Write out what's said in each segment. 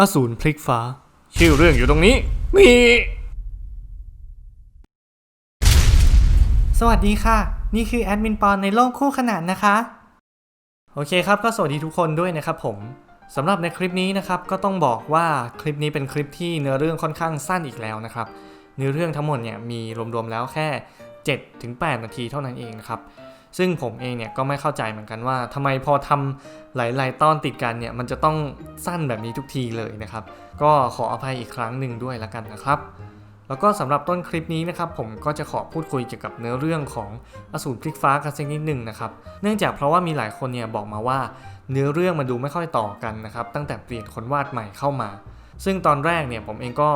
อสูรพลิกฟ้า ชื่อเรื่องอยู่ตรงนี้นี่สวัสดีค่ะ นี่คือแอดมินปอนในโลกคู่ขนานนะคะ โอเคครับก็สวัสดีทุกคนด้วยนะครับผมสำหรับในคลิปนี้นะครับก็ต้องบอกว่าคลิปนี้เป็นคลิปที่เนื้อเรื่องค่อนข้างสั้นอีกแล้วนะครับเนื้อเรื่องทั้งหมดเนี่ยมีรวมๆแล้วแค่7-8 นาทีเท่านั้นเองนะครับ ซึ่งผมเองเนี่ยก็ไม่เข้าใจเหมือนกันว่าทำไมพอทำหลาย ๆ ตอนติดกันเนี่ยมันจะต้องสั้นแบบนี้ทุกทีเลยนะครับ ก็ขออภัยอีกครั้งหนึ่งด้วยละกันนะครับ แล้วก็สำหรับต้นคลิปนี้นะครับผมก็จะขอพูดคุยเกี่ยวกับเนื้อเรื่องของอสูรพลิกฟ้ากันสักนิดหนึ่งนะครับ เนื่องจากเพราะว่ามีหลายคนเนี่ยบอกมาว่า เนื้อเรื่องมันดูไม่ค่อยต่อกันนะครับตั้งแต่เปลี่ยนคนวาดใหม่เข้ามา ซึ่งตอนแรกเนี่ยผมเองก็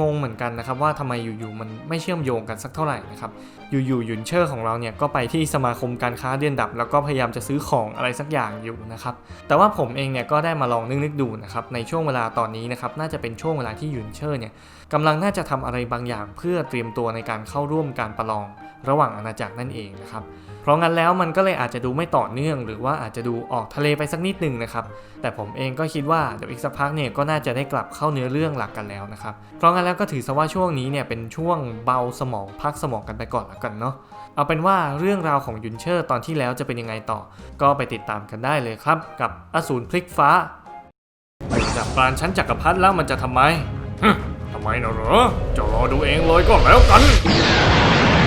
งงๆเหมือนกันนะครับว่าทำไมอยู่ๆมันไม่เชื่อมโยงกันสักเท่าไหร่นะครับอยู่ๆหยุนเชอร์ของเราเนี่ยก็ไปที่สมาคมการค้าเดือนดับ แล้วก็พยายามจะซื้อของอะไรสักอย่างอยู่นะครับแต่ว่าผมเองเนี่ยก็ได้มาลองนึกๆดูนะครับในช่วงเวลาตอนนี้นะครับน่าจะเป็นช่วงเวลาที่หยุนเชอร์เนี่ยกำลังน่าจะทำอะไรบางอย่างเพื่อเตรียมตัวในการเข้าร่วมการประลอง ระหว่างอาณาจักรนั่นเองนะครับเพราะงั้นแล้วมันก็เลยอาจจะดูไม่ต่อเนื่อง หรือว่าอาจจะดูออกทะเลไปสักนิดหนึ่งนะครับแต่ผมเองก็คิดว่าเดี๋ยวอีกสักพักเนี่ยก็น่าจะได้กลับเข้าเนื้อเรื่องหลักกันแล้วนะครับ เพราะงั้นแล้วก็ถือซะว่าช่วงนี้เนี่ยเป็นช่วงเบาสมองพักสมองกันไปก่อนละกันเนาะ เอาเป็นว่าเรื่องราวของยุนเชอร์ตอนที่แล้วจะเป็นยังไงต่อ ก็ไปติดตามกันได้เลยครับ กับอสูรพลิกฟ้าจากปราณชั้นจักรพรรดิแล้วมันจะทำไมทำไมนะเหรอจะรอดูเองเลยก็แล้วกัน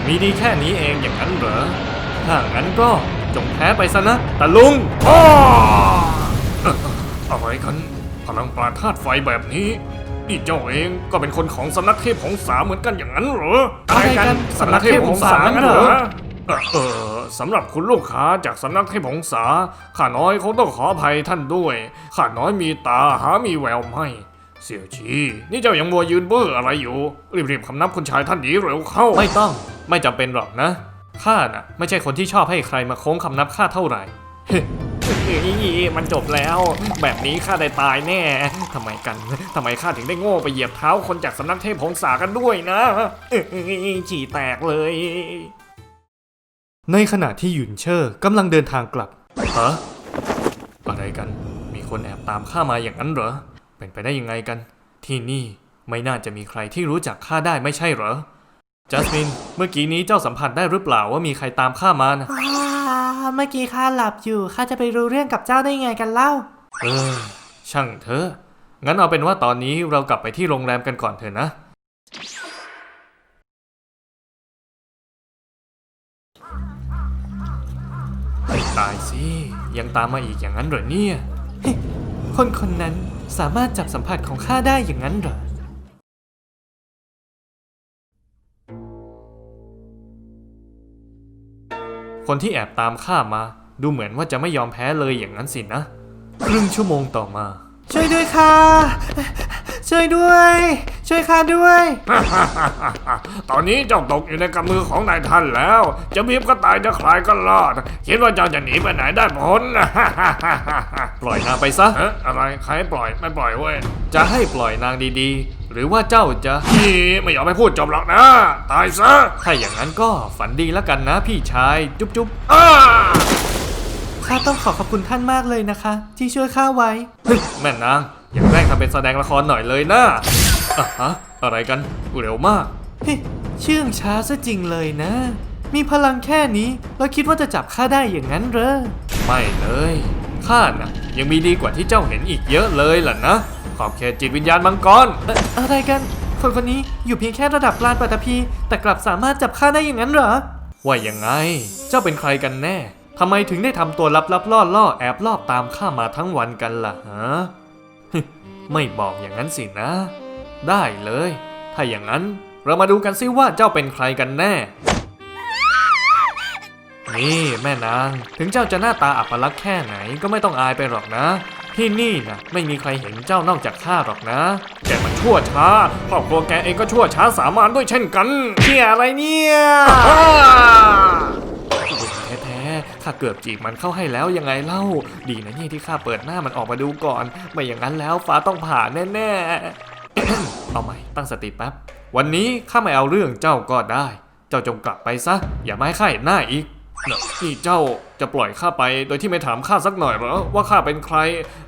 มีดีแค่นี้เองอย่างนั้นเหรอ ถ้างั้นก็จงแพ้ไปซะนะตะลุงอ้อเอ่ออะไรกัน ลังปราณธาตุไฟแบบนี้นี่เจ้าเองก็เป็นคนของสำนักเทพหงสาเหมือนกันอย่างนั้นเหรออะไรกันสำนักเทพหงสางั้นเหรอเอ่อเออสำหรับคุณลูกค้าจากสำนักเทพหงสาข้าน้อยคงต้องขออภัยท่านด้วยข้าน้อยมีตาหามีแววไม่เสี่ยวชีนี่เจ้ายังมัวยืนเบ้ออะไรอยู่ รีบๆคำนับคุณชายท่านนี้เร็วเข้า ไม่ต้อง ไม่จำเป็นหรอกนะข้าน่ะ ไม่ใช่คนที่ชอบให้ใครมาโค้งคำนับข้าเท่าไหร่ มันจบแล้ว แบบนี้ข้าได้ตายแน่ทำไมกันทำไมข้าถึงได้โง่ไปเหยียบเท้าคนจากสำนักเทพหงสากันด้วยนะฉี่แตกเลย ในขณะที่หยุนเชอร์กำลังเดินทางกลับฮะอะไรกัน มีคนแอบตามข้ามาอย่างนั้นเหรอ เป็นไปได้ยังไงกัน ที่นี่ไม่น่าจะมีใครที่รู้จักข้าได้ไม่ใช่เหรอจัสมิน เมื่อกี้นี้เจ้าสัมผัสได้หรือเปล่าว่ามีใครตามข้ามานะ ว้าเมื่อกี้ข้าหลับอยู่ข้าจะไปรู้เรื่องกับเจ้าได้ไงกันเล่า เออ ช่างเถอะงั้นเอาเป็นว่าตอนนี้เรากลับไปที่โรงแรมกันก่อนเถอะนะ ตายสิ ยังตามมาอีกอย่างนั้นเหรอเนี่ย คนคนนั้นสามารถจับสัมผัสของข้าได้อย่างนั้นเหรอ คนที่แอบตามข้ามา ดูเหมือนว่าจะไม่ยอมแพ้เลยอย่างนั้นสินะ ครึ่งชั่วโมงต่อมา ช่วยด้วยค่ะ ช่วยด้วย ช่วยข้าด้วย ตอนนี้เจ้าตกอยู่ในกำมือของนายท่านแล้ว จะบีบก็ตายจะคลายก็รอด คิดว่าเจ้าจะหนีไปไหนได้พ้น ปล่อยนางไปซะ อะไรใครให้ปล่อยไม่ปล่อยเว้ย จะให้ปล่อยนางดีๆ หรือว่าเจ้าจะนี่ไม่ยอมให้พูดจบหรอกนะ ตายซะ ถ้าอย่างนั้นก็ฝันดีแล้วกันนะพี่ชาย จุ๊บจุ๊บอ้าข้าต้องขอขอบคุณท่านมากเลยนะคะ ที่ช่วยข้าไว้ฮึแม่นางอย่าแกล้งทำเป็นแสดงละครหน่อยเลยนะ อะฮะอะไรกันเร็วมากเฮ้ยเชื่องช้าซะจริงเลยนะ มีพลังแค่นี้แล้วคิดว่าจะจับข้าได้อย่างนั้นเหรอไม่เลยข้าน่ะ ยังมีดีกว่าที่เจ้าเห็นอีกเยอะเลยล่ะนะขอบเขตจิตวิญญาณมังกรเอ่ออะไรกัน คนคนนี้อยู่เพียงแค่ระดับลานปัตภีแต่กลับสามารถจับข้าได้อย่างนั้นเหรอว่ายังไง เจ้าเป็นใครกันแน่ทำไมถึงได้ทำตัวลับๆล่อล่อๆแอบลอบตามข้ามาทั้งวันกันล่ะฮะฮึไม่บอกอย่างนั้นสินะ ได้เลย ถ้าอย่างนั้นเรามาดูกันซิว่าเจ้าเป็นใครกันแน่ นี่แม่นาง ถึงเจ้าจะหน้าตาอัปลักษณ์แค่ไหนก็ไม่ต้องอายไปหรอกนะ ที่นี่นะไม่มีใครเห็นเจ้านอกจากข้าหรอกนะ แกมันชั่วช้าครอบครัวแกเองก็ชั่วช้าสามานด้วยเช่นกันเที่ยอะไรเนี่ยแท้ๆข้าเกือบจีบมันเข้าให้แล้วยังไงเล่า ดีนะเนี่ยที่ข้าเปิดหน้ามันออกมาดูก่อน ไม่อย่างนั้นแล้วฟ้าต้องผ่าแน่ๆ เอาใหม่ตั้งสติแป๊บ วันนี้ข้าไม่เอาเรื่องเจ้าก็ได้ เจ้าจงกลับไปซะ อย่ามาให้ข้าเห็นหน้าอีกนี่เจ้าจะปล่อยข้าไปโดยที่ไม่ถามข้าสักหน่อยหรอว่าข้าเป็นใคร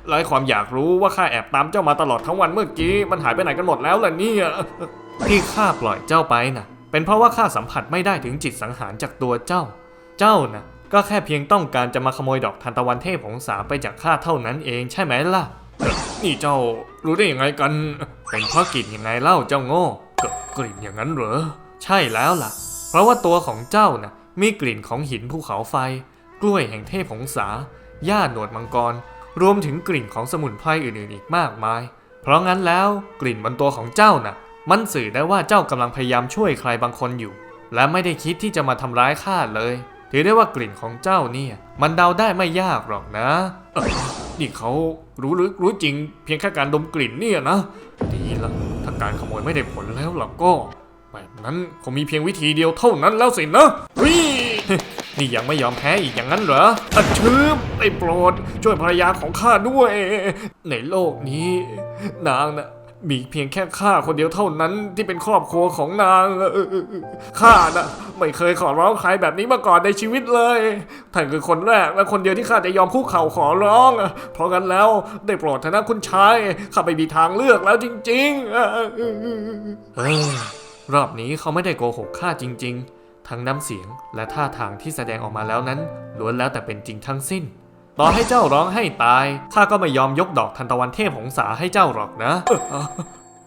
ไร้ความอยากรู้ว่าข้าแอบตามเจ้ามาตลอดทั้งวันเมื่อกี้มันหายไปไหนกันหมดแล้วล่ะเนี่ยที่ข้าปล่อยเจ้าไปน่ะ เป็นเพราะว่าข้าสัมผัสไม่ได้ถึงจิตสังหารจากตัวเจ้า เจ้าน่ะก็แค่เพียงต้องการจะมาขโมยดอกทานตะวันเทพของสาไปจากข้าเท่านั้นเองใช่ไหมล่ะ นี่เจ้ารู้ได้ยังไงกัน เป็นเพราะกลิ่นยังไงเล่าเจ้าโง่เกิดกลิ่นอย่างนั้นเหรอ ใช่แล้วล่ะ เพราะว่าตัวของเจ้าน่ะมีกลิ่นของหินภูเขาไฟ กล้วยแห่งเทพหงสาหญ้าหนวดมังกร รวมถึงกลิ่นของสมุนไพรอื่นๆอีกมากมาย เพราะงั้นแล้วกลิ่นบนตัวของเจ้าน่ะ มันสื่อได้ว่าเจ้ากำลังพยายามช่วยใครบางคนอยู่ และไม่ได้คิดที่จะมาทำร้ายข้าเลย ถือได้ว่ากลิ่นของเจ้าเนี่ย มันเดาได้ไม่ยากหรอกนะ นี่เขารู้หรือรู้จริง เพียงแค่การดมกลิ่นเนี่ยนะ ดีละถ้าการขโมยไม่ได้ผลแล้วล่ะก็ แบบนั้นคงมีเพียงวิธีเดียวเท่านั้นแล้วสินะวินี่ยังไม่ยอมแพ้อีกอย่างนั้นเหรออัดชืบไอ้โปรด ช่วยภรรยาของข้าด้วย ในโลกนี้ นางน่ะ มีเพียงแค่ข้าคนเดียวเท่านั้นที่เป็นครอบครัวของนางข้าน่ะไม่เคยขอร้องใครแบบนี้มาก่อนในชีวิตเลยท่านคือคนแรกและคนเดียวที่ข้าจะยอมคุกเข่าขอร้อง เพราะงั้นแล้วได้โปรดเถนะคุณชายข้าไม่มีทางเลือกแล้วจริงๆรอบนี้เขาไม่ได้โกหกข้าจริง ๆ ทั้งน้ำเสียงและท่าทางที่แสดงออกมาแล้วนั้นล้วนแล้วแต่เป็นจริงทั้งสิ้น ต่อให้เจ้าร้องให้ตายข้าก็ไม่ยอมยกดอกทันตะวันเทพหงสาให้เจ้าหรอกนะ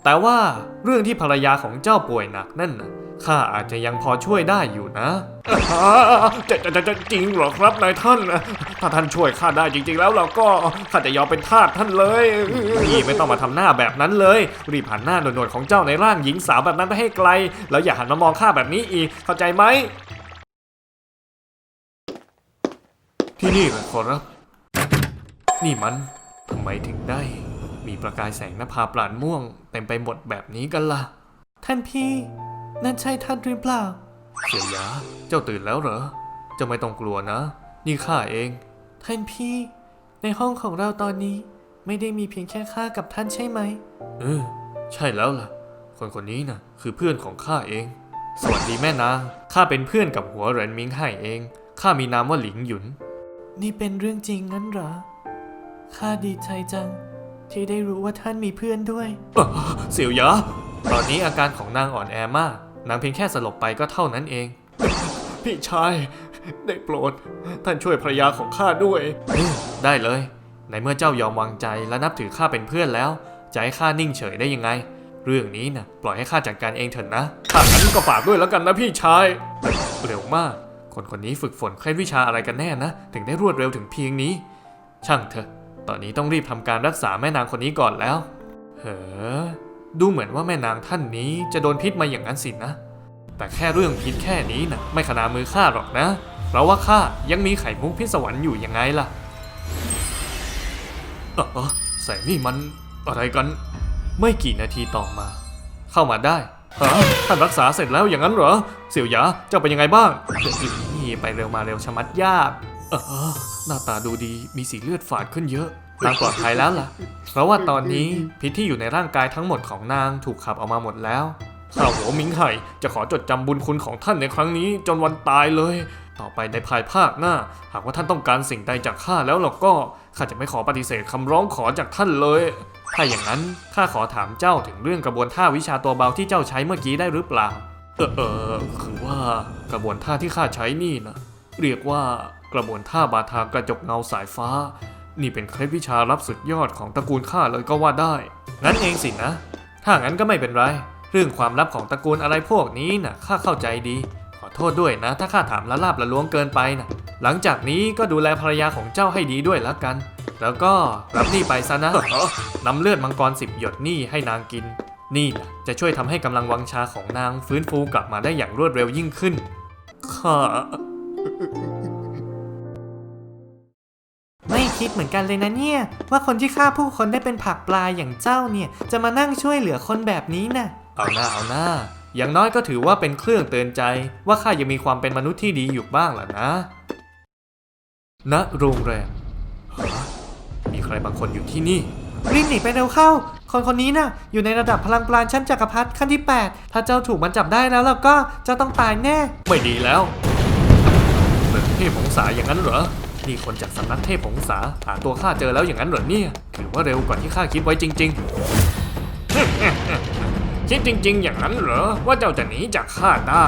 แต่ว่าเรื่องที่ภรรยาของเจ้าป่วยหนักนั่นนะข้าอาจจะยังพอช่วยได้อยู่นะจะจะจะจะจริงเหรอครับนายท่าน ถ้าท่านช่วยข้าได้จริง ๆ แล้วเราก็ข้าจะยอมเป็นทาสท่านเลยนี่ไม่ต้องมาทำหน้าแบบนั้นเลย รีบหันหน้าหนวดๆของเจ้าในร่างหญิงสาวแบบนั้นไปให้ไกล แล้วอย่าหันมามองข้าแบบนี้อีก เข้าใจไหม ที่นี่แหละขอรับ นี่มันทำไมถึงได้ มีประกายแสงนภาปราณม่วง เต็มไปหมดแบบนี้กันล่ะ ท่านพี่ นั่นใช่ท่านหรือเปล่าเสียหยาเจ้าตื่นแล้วเหรอ เจ้าไม่ต้องกลัวนะ นี่ข้าเอง ท่านพี่ ในห้องของเราตอนนี้ ไม่ได้มีเพียงแค่ข้ากับท่านใช่ไหม เออ ใช่แล้วล่ะ คนคนนี้นะคือเพื่อนของข้าเอง สวัสดีแม่นาง ข้าเป็นเพื่อนกับหัวเหรินมิงไห่เอง ข้ามีนามว่าหลิงหยุน นี่เป็นเรื่องจริงงั้นเหรอ ข้าดีใจจัง ที่ได้รู้ว่าท่านมีเพื่อนด้วย เสี่ยวหยาตอนนี้อาการของนางอ่อนแอมาก นางเพียงแค่สลบไปก็เท่านั้นเอง พี่ชาย ได้โปรด ท่านช่วยภรรยาของข้าด้วย ได้เลย ในเมื่อเจ้ายอมวางใจและนับถือข้าเป็นเพื่อนแล้ว จะให้ข้านิ่งเฉยได้ยังไง เรื่องนี้นะปล่อยให้ข้าจัดการเองเถอะนะถ้างั้นก็ฝากด้วยแล้วกันนะพี่ชาย เร็วมาก คนคนนี้ฝึกฝนเคล็ดวิชาอะไรกันแน่นะ ถึงได้รวดเร็วถึงเพียงนี้ ช่างเถอะ ตอนนี้ต้องรีบทำการรักษาแม่นางคนนี้ก่อนแล้วเฮ้อ ดูเหมือนว่าแม่นางท่านนี้จะโดนพิษมาอย่างนั้นสินะ แต่แค่เรื่องพิษแค่นี้นะไม่ขนามือข้าหรอกนะ เพราะว่าข้ายังมีไข่มุกพิศวรรค์อยู่ยังไงล่ะเออแสงนี่มันอะไรกัน ไม่กี่นาทีต่อมา เข้ามาได้ฮะท่านรักษาเสร็จแล้วอย่างนั้นเหรอ เสี่ยวหยาเจ้าเป็นยังไงบ้างนี่ไปเร็วมาเร็วชะมัดยาก เออ หน้าตาดูดีมีสีเลือดฝาดขึ้นเยอะนางปลอดภัยแล้วล่ะ เพราะว่าตอนนี้พิษที่อยู่ในร่างกายทั้งหมดของนางถูกขับออกมาหมดแล้วข้าหัวมิงไห่จะขอจดจำบุญคุณของท่านในครั้งนี้จนวันตายเลย ต่อไปในภายภาคหน้า หากว่าท่านต้องการสิ่งใดจากข้าแล้วเราก็ข้าจะไม่ขอปฏิเสธคำร้องขอจากท่านเลย ถ้าอย่างนั้นข้าขอถามเจ้าถึงเรื่องกระบวนท่าวิชาตัวเบาที่เจ้าใช้เมื่อกี้ได้หรือเปล่า เออเออคือว่ากระบวนท่าที่ข้าใช้นี่นะเรียกว่าก กระบวนท่าบาทากระจกเงาสายฟ้า นี่เป็นเคล็ดวิชารับสุดยอดของตระกูลข้าเลยก็ว่าได้ งั้นเองสินะ ถ้างั้นก็ไม่เป็นไร เรื่องความลับของตระกูลอะไรพวกนี้นะข้าเข้าใจดี ขอโทษด้วยนะ ถ้าข้าถามละลาบละล้วงเกินไปนะหลังจากนี้ก็ดูแลภรรยาของเจ้าให้ดีด้วยแล้วกัน แล้วก็รับนี่ไปซะนะนำเลือดมังกรสิบหยดนี่ให้นางกิน นี่นะจะช่วยทำให้กำลังวังชาของนางฟื้นฟูกลับมาได้อย่างรวดเร็วยิ่งขึ้นข้า คิดเหมือนกันเลยนะเนี่ย ว่าคนที่ฆ่าผู้คนได้เป็นผักปลาอย่างเจ้าเนี่ย จะมานั่งช่วยเหลือคนแบบนี้น่ะเอาหน้าเอาหน้า อย่างน้อยก็ถือว่าเป็นเครื่องเตือนใจ ว่าข้ายังมีความเป็นมนุษย์ที่ดีอยู่บ้างล่ะนะณโรงแรมฮะมีใครบางคนอยู่ที่นี่รีบหนีไปเร็วเข้า คนคนนี้น่ะ อยู่ในระดับพลังปราณชั้นจักรพรรดิขั้นที่ 8 ถ้าเจ้าถูกมันจับได้แล้วแล้วก็เจ้าต้องตายแน่ ไม่ดีแล้วเบิกเทพหงสาอย่างนั้นเหรอ นี่คนจากสำนักเทพหงสาหาตัวข้าเจอแล้วอย่างนั้นเหรอเนี่ย ถือว่าเร็วกว่าที่ข้าคิดไว้จริง ๆ คิดจริง ๆ อย่างนั้นเหรอว่าเจ้าจะหนีจากข้าได้